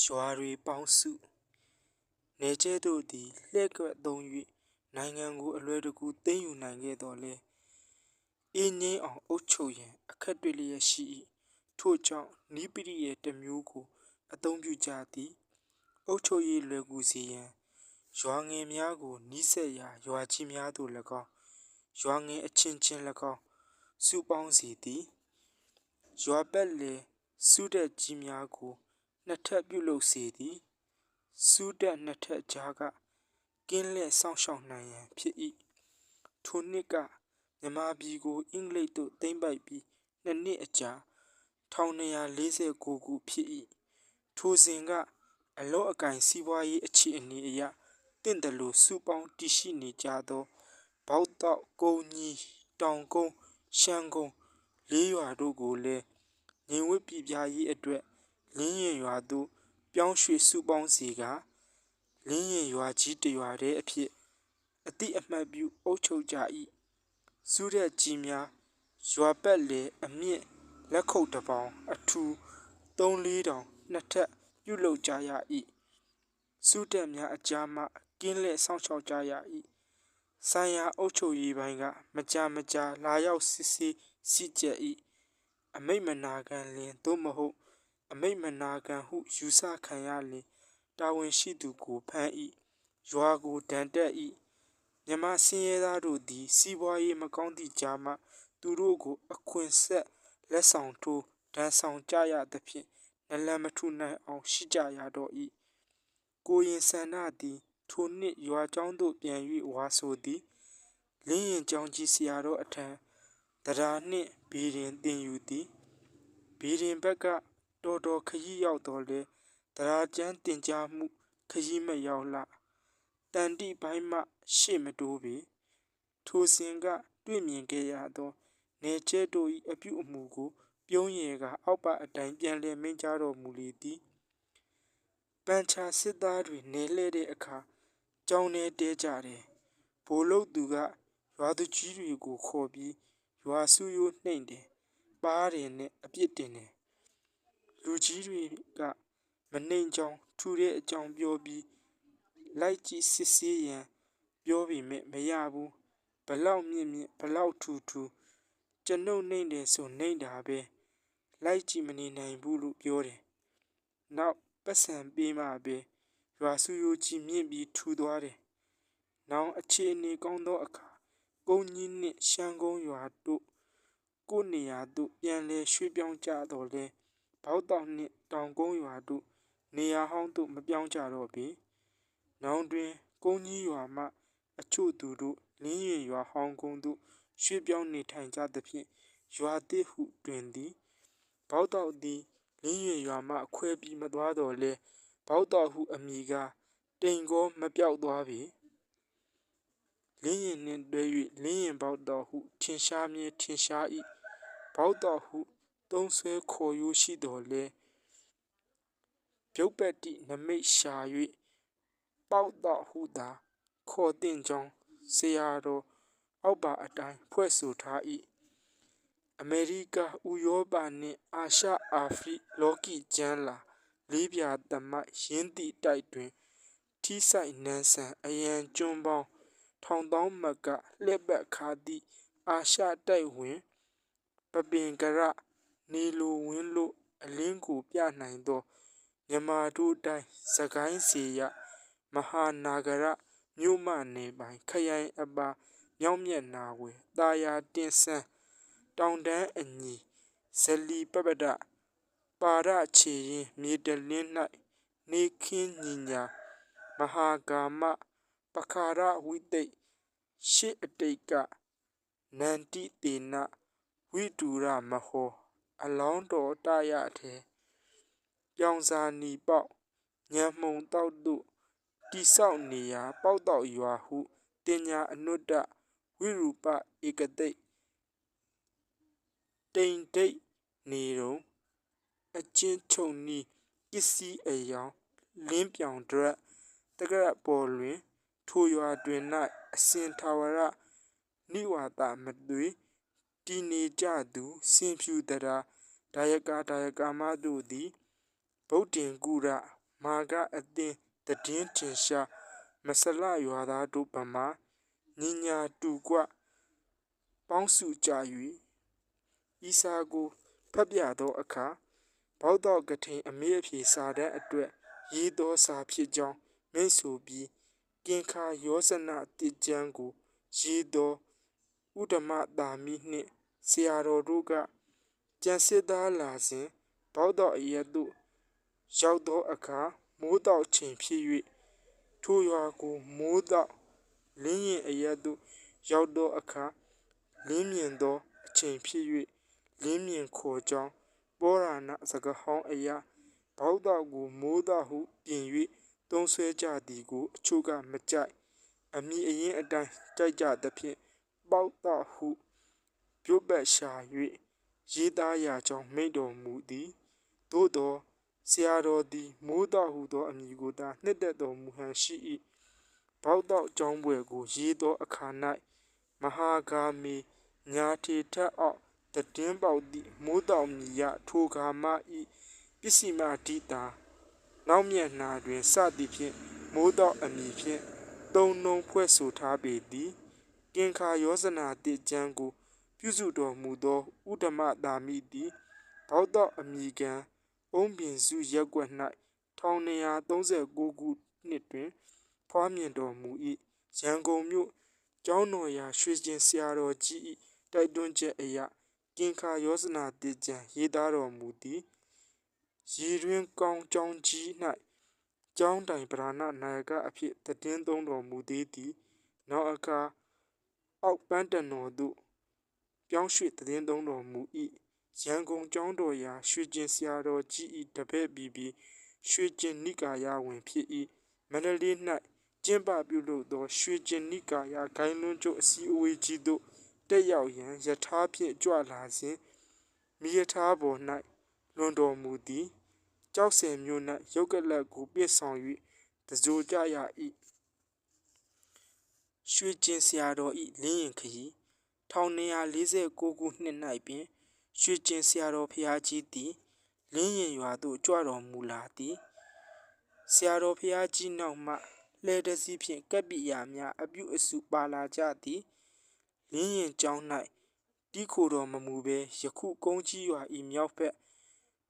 ရွာတွေပေါင်းစုနေကျဲတို့သည်လှဲ့ကွက်သုံး၍နိုင်ငံကိုအလွယ်တကူသိမ်းယူနိုင်ခဲ့တော်လဲအင်းငိမ့်အောင်အုပ်ချုပ်ရန်အခက်တွေ့လျက်ရှိ၏ထို့ကြောင့်နိပိရိရဲ့တစ်မျိုးကို အသုံးပြုကြသည်အုပ်ချုပ်ရေးလွယ်ကူစေရန်ရွာငယ်များကိုနီးစပ်ရာရွာကြီးများသို့၎င်းရွာငယ်အချင်းချင်း၎င်းစုပေါင်းစေသည်ရွာပတ်လည်စုတက်ကြီးများကို နှစ်ထပ်ပြုလုပ်စေသည်စုတက်နှစ်ထပ်ကြားကကင်းလက်စောင့်ရှောက်နိုင်ရန်ဖြစ်၏ထိုနှစ်ကမြမပြည်ကိုအင်္ဂလိပ်တို့သိမ်းပိုက်ပြီးနှစ်နှစ်အကြာ1249ခုဖြစ်၏ထိုစဉ်ကအလောအကင်စီးပွားရေးအခြေအနေအရတင့်တယ်လို့စုပေါင်းတည်ရှိနေကြသောဘောက်တော့ကုန်းကြီးတောင်ကုန်းရှမ်းကုန်းလေးရွာတို့ကိုလည်းငြိမ်ဝှက်ပြည်ပြရေးအတွက် လင်းရင်ရွာသို့ပြောင်းရွှေ့စုပေါင်းစေကလင်းရင်ရွာကြီးတရွာတည်းအဖြစ်အတိအမှတ်ပြုအုပ်ချုပ်ကြ၏စုရက်ကြီးများရွာပတ်လေအမြင့်လက်ခုပ်တပေါင်းအထူ3-4တောင်နှစ်ထပ်ပြုလုပ်ကြရ၏စုတက်များအကြားမှကင်းလက်ဆောင်းချောက်ကြရ၏ဆိုင်ရာအုပ်ချုပ်ရေးပိုင်းကမကြာမကြာလာရောက်စစ်ဆေးစီကြက်၏အမိတ်မနာခံလင်သို့မဟုတ် အမိတ်မနာခံဟုယူဆခံရလင်တာဝန်ရှိသူကိုဖမ်း၏ရွာကိုဒဏ်တက်၏မြမစင်းရဲသားတို့သည် စီးပွားရေးမကောင်းသည့်ကြားမှသူတို့ကို အခွင့်ဆက်လက်ဆောင်ထိုးဒဏ်ဆောင်ကြရသဖြင့်နလန်မထူနိုင်အောင်ရှိကြရတော့၏ကိုရင်ဆန္ဒသည်ထိုနှစ်ရွာကျောင်းသို့ပြန်၍ဝါဆိုသည်လင်းရင်ကျောင်းကြီးဆရာတော်အထံတရားနှင့်ဘီရင်တင်ယူသည်ဘီရင်ဘက်က တော်တော်ခရီးရောက်တော်လဲတရားကျမ်းတင်ကြားမှုခရီးမရောက်လာတန်တိပိုင်းမှရှေ့မတိုးပေထိုစဉ်ကတွေ့မြင်ခဲ့ရသောနေကျဲတို့၏အပြုအမူကို ပြုံးရည်ကအောက်ပါအတိုင်းပြန်လည်မိန့်ကြားတော်မူလေသည်ပန်ချာစစ်သားတွေနေလှဲ့တဲ့အခါကြောင်းနေတဲကြတယ်ဘိုလ်လုတ်သူကရွာသူကြီးတွေကိုခေါ်ပြီးရွာစုရိုးနှိမ့်တယ်ပါတယ်နဲ့အပြစ်တင်တယ် လူကြီးတွေကမနှိမ်ကြောင်ထူတဲ့အကြောင်းပြောပြီးလိုက်ကြည့်စစ်ဆေးရန်ပြောပေမဲ့မရဘူးဘလောက်မြင့်မြင့်ဘလောက်ထူထူကျွန်ုပ်နှိမ့်တယ်ဆိုနှိမ့်တာပဲလိုက်ကြည့်မနေနိုင်ဘူးလို့ပြောတယ်နောက်ပတ်စံပေးမှပဲရွာစုရိုးကြီးမြင့်ပြီးထူသွားတယ်နောင်အခြေအနေကောင်းသောအခါကုန်းကြီးနှင့်ရှမ်းကုန်းရွာတို့ကိုနေရာသို့ပြန်လဲရွှေ့ပြောင်းကြတော့လဲ ဘောက်တောင်နှင့်တောင်ကုန်းရွာတို့နေရာဟောင်းသို့မပြောင်းကြတော့ပေ။နောင်တွင်ကုန်းကြီးရွာမှ အချို့သူတို့လင်းရင်ရွာဟောင်းကုန်းသို့ရွှေ့ပြောင်းနေထိုင်ကြသဖြင့်ရွာသစ်ဟုတွင်သည်ဘောက်တောက်သည်လင်းရင်ရွာမှခွဲပြီးမသွားတော့လဲဘောက်တောက်ဟုအမိကတိမ်ကောမပြောက်သွားပေလင်းရင်နှင့်တွဲ၍လင်းရင်ဘောက်တောက်ဟုထင်ရှားမြဲထင်ရှား၏ဘောက်တောက်ဟု သုံးဆွဲခေါ်ရိုးရှိတော်လဲပြုတ်ပက်တိနမိတ်ရှာ၍ပေါက်တော့ဟုသာခေါ်တင်ကြောင်းဆရာတော်အောက်ပါအတိုင်းဖွဲ့ဆိုထား၏အမေရိကဥရောပနှင့်အာရှအာဖရိလောကီကျမ်းလာလေးပြာသမိုက်ရင်းသည့်တိုက်တွင်ထိဆိုင်နန်းဆန်အရန်ကျွန်းပေါင်းထောင်သောမကလှက်ပတ်ခါသည့်အာရှတိုက်ဝင်ပပင်ကရ နေလိုဝင်းလို့အလင်းကိုပြနိုင်သောမြန်မာတို့တိုင်းစကိုင်းစီရမဟာနာဂရမြို့မနယ်ပိုင်ခရိုင်အပါမြောက်မျက်နာဝယ်တာယာတင်ဆန်းတောင်တန်းအညီဇလီပပဒပါရချေရင်မြေတလင်း၌နေခင်းညီညာမဟာကာမပခါရဝိသိရှေအတိတ်ကနန္တိတေနဝိတူရမဟော အလောင်းတော်တရထဲပြောင်စာနီပေါက်ညံမှုံတောက်တို့တိဆောက်နေရာပေါက်တောက်ရွာဟုတင်ညာအနုတ္တဝိရူပဧကတိတ်တိန်ဒိတ်နေတုံအချင်းချုံနီပစ္စည်းအယောင်လင်းပြောင်ဒရက်တကရပေါ်လွင်ထိုရွာတွင်၌အစဉ်ထာဝရနိဝါဒမသွေတည်နေကြသူစင်ဖြူတရာ ဒါယကာဒါယကာမတို့သည်ဗုဒ္ဓင်ကုရမာကအသင်းတည်င်းတင်ရှားမဆလရွာသားတို့ဗမာညီညာတူကွပေါင်းစုကြ၍ဤစာကိုဖတ်ပြသောအခါဘောက်တော့ကထိန်အမေအဖြေစာတမ်းအတွက်ရေးသောစာဖြစ်ကြောင်းမိတ်ဆိုပြီးကင်ခါယောဇနတိကျမ်းကိုရေးသောဥဒ္ဓမတာမိနှင့်ဆရာတော်တို့က ကြံစစ်သားလာစဉ်ဘောက်တော့အရက်သို့ရောက်သောအခါမိုးတောက်ချိန်ဖြစ်၍ထိုရွာကိုမိုးတောက်လင်းရင်အရက်သို့ရောက်သောအခါလင်းမြင်သောအချိန်ဖြစ်၍လင်းမြင်ခေါ်ကြောင်းပောရဏစကဟောင်းအရာဘောက်တော့ကိုမိုးတောက်ဟုပြင်၍သုံးဆွဲကြသည်ကိုအချို့ကမကြိုက်အမိအရင်အတိုင်းကြိုက်ကြသဖြင့်ပေါက်တော့ဟုပြုတ်ပတ်ရှာ၍ ရေးသားရာကြောင့်မိန့်တော်မူသည်သို့သောဆရာတော်သည်မိုးတော့ဟုသောအမည်ကိုသာနှစ်သက်တော်မူဟန်ရှိ၏ဘောက်တော့ကြောင်းပွဲကိုရေးသောအခါ၌မဟာဂါမီညာထေထက်အောက်တည်င်းပေါက်သည့်မိုးတောင်မီရထိုဂါမဤပစ္စည်းမဒိတာနောက်မျက်နှာတွင်စသည်ဖြင့်မိုးတောက်အမည်ဖြင့်သုံးနှုံဖွဲ့ဆိုထားပေသည်ကင်ခါယောဇနာတိကျမ်းကို ပြုစုတော်မူသောဥဒ္ဓမတာမိသည်ဘောက်တော့အမည်ခံအုံးပင်စုရက်ကွက်၌1239ခုနှစ်တွင် ဖွားမြင်တော်မူ၏ရန်ကုန်မြို့ကျောင်းတော်ရာရွှေကျင်ဆရာတော်ကြီး၏တိုက်တွန်းချက်အရကင်ခါယောဇနာတိကျမ်းရေးသားတော်မူသည်ရည်တွင်ကောင်းကျောင်းကြီး၌ကျောင်းတိုင်ဗราဏနာယကအဖြစ်တည်င်းသုံးတော်မူသေးသည် နောက်အခါအောက်ပန်းတန်တော်သို့ ပြောင်းရွှေ့တည်င်းသုံးတော်မူ၏ရန်ကုန်ကျောင်းတော်ရာရွှေကျင်ဆရာတော်ကြီး၏တပည့်ပြီးပြီးရွှေကျင်နိကာယဝင်ဖြစ်၏မန္တလေး၌ကျင်းပပြုလုပ်သောရွှေကျင်နိကာယဂိုင်းလွန်းကျုပ်အစည်းအဝေးကြီးသို့တက်ရောက်ရန်ယထာဖြင့်ကြွလာစဉ်မိယထာပေါ်၌လွန်တော်မူသည်ကြောက်စင်မြို့၌ရုတ်ကလပ်ကိုပြစ်ဆောင်၍တကြိုကြရ၏ရွှေကျင်ဆရာတော်၏လင်းရင်ခရီ 1249ခုနှစ်၌ပင် ရွှေကျင်ဆရာတော်ဖျားကြီးသည် လင်းရင်ရွာသို့ကြွတော်မူလာသည် ဆရာတော်ဖျားကြီးနောက်မှ လှဲတစည်းဖြင့် ကပ်ပိယာများ အပြုအစုပါလာကြသည် လင်းရင်ကျောင်း၌တီးခိုတော်မမူဘဲ ယခုကုန်းကြီးရွာ၏မြောက်ဘက်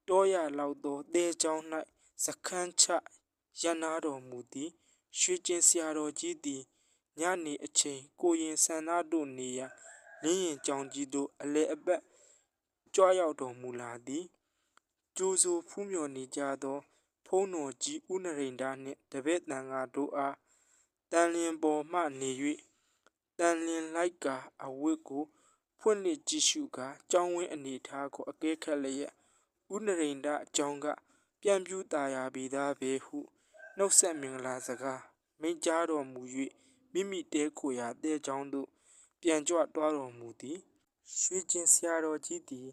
တောရလောက်သောတဲကျောင်း၌စခန်းချရနာတော်မူသည် ရွှေကျင်ဆရာတော်ကြီးသည် ညနေအချိန် ကိုရင်ဆန္ဒတို့နေရာ လင်းရင်ကျောင်းကြီးသို့အလဲအပတ်ကြွရောက်တော်မူလာသည်ကျိုးစိုးဖူးမြော်နေကြသော ဖုံးတော်ကြီးဥနရိန္ဒာနှင့်တပည့်တန်ဃာတို့အားတန်လျင်ပေါ်မှနေ၍တန်လျင်လိုက်ကာအဝတ်ကိုဖွင့်လှစ်ကြည့်ရှုကာကျောင်းဝင်းအနေထားကိုအကဲခတ်လျက်ဥနရိန္ဒအကြောင်းက ပြန်ပြူတာယာပေသားပဲဟုနှုတ်ဆက်မင်္ဂလာစကားမိန့်ကြားတော်မူ၍မိမိတဲခိုရာတဲချောင်းသို့ ပြန်ကြွသွားတော်မူသည်ရွှေကျင်ဆရာတော်ကြီးသည်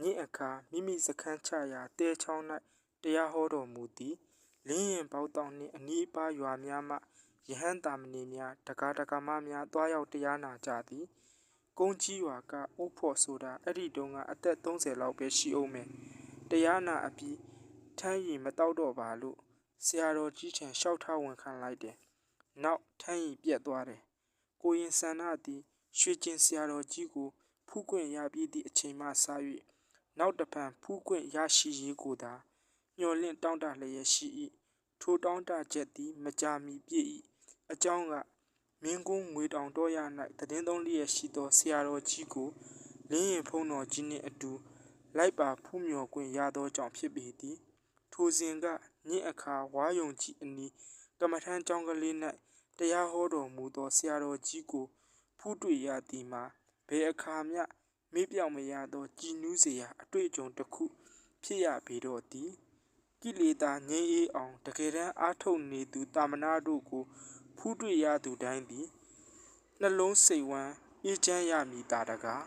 ညင်အခါမိမိစခန်းချရာတဲချောင်း၌တရားဟောတော်မူသည်လင်းရင်ပေါတောင်နှင့်အနီးအပါးရွာများမှယဟန်တာမဏေများတကားတကာမများတွားရောက်တရားနာကြသည်ကုန်းကြီးရွာကဥဖို့ဆိုတာအဲ့ဒီတုန်းကအသက်30လောက်ပဲရှိအောင်မယ်တရားနာအပြီးထမ်းရည်မတောက်တော့ပါလို့ဆရာတော်ကြီးထံလျှောက်ထားဝန်ခံလိုက်တယ်နောက်ထမ်းရည်ပြက်သွားတယ်ကိုရင်ဆန္ဒသည် ရွှေကျင်ဆရာတော်ကြီးကိုဖူးခွင့်ရပြီးသည့်အချိန်မှစ၍နောက်တပံဖူးခွင့်ရရှိရေးကိုသာမျှော်လင့်တောင်းတလျက်ရှိ၏ထိုတောင်းတချက်သည်မကြာမီပြည့်၏အကြောင်းကမင်းကုန်းငွေတောင်တော်ရ၌တည်င်းသုံးလျက်ရှိသောဆရာတော်ကြီးကိုလင်းရင်ဖုံးတော်ကြီးနှင့်အတူလိုက်ပါဖူးမြော်ခွင့်ရသောကြောင့်ဖြစ်ပေသည်ထိုစဉ်ကညင့်အခါဝါယုံကြီးအနီးကမ္မထမ်းကျောင်းကလေး၌တရားဟောတော်မူသောဆရာတော်ကြီးကို ဖူးတွေ့ရသည်မှာဘယ်အခါမျှမေ့ပြောင်မရသောကြည်နူးစရာအတွေ့အကြုံတစ်ခု ဖြစ်ရပေတော့သည်ကိလေသာငြိမ်းအေးအောင်တကယ်တမ်းအားထုတ်နေသူတာမဏေတို့ကို ဖူးတွေ့ရသူတိုင်းသည်နှလုံးစိတ်ဝမ်းအေးချမ်းရမည်တာတကား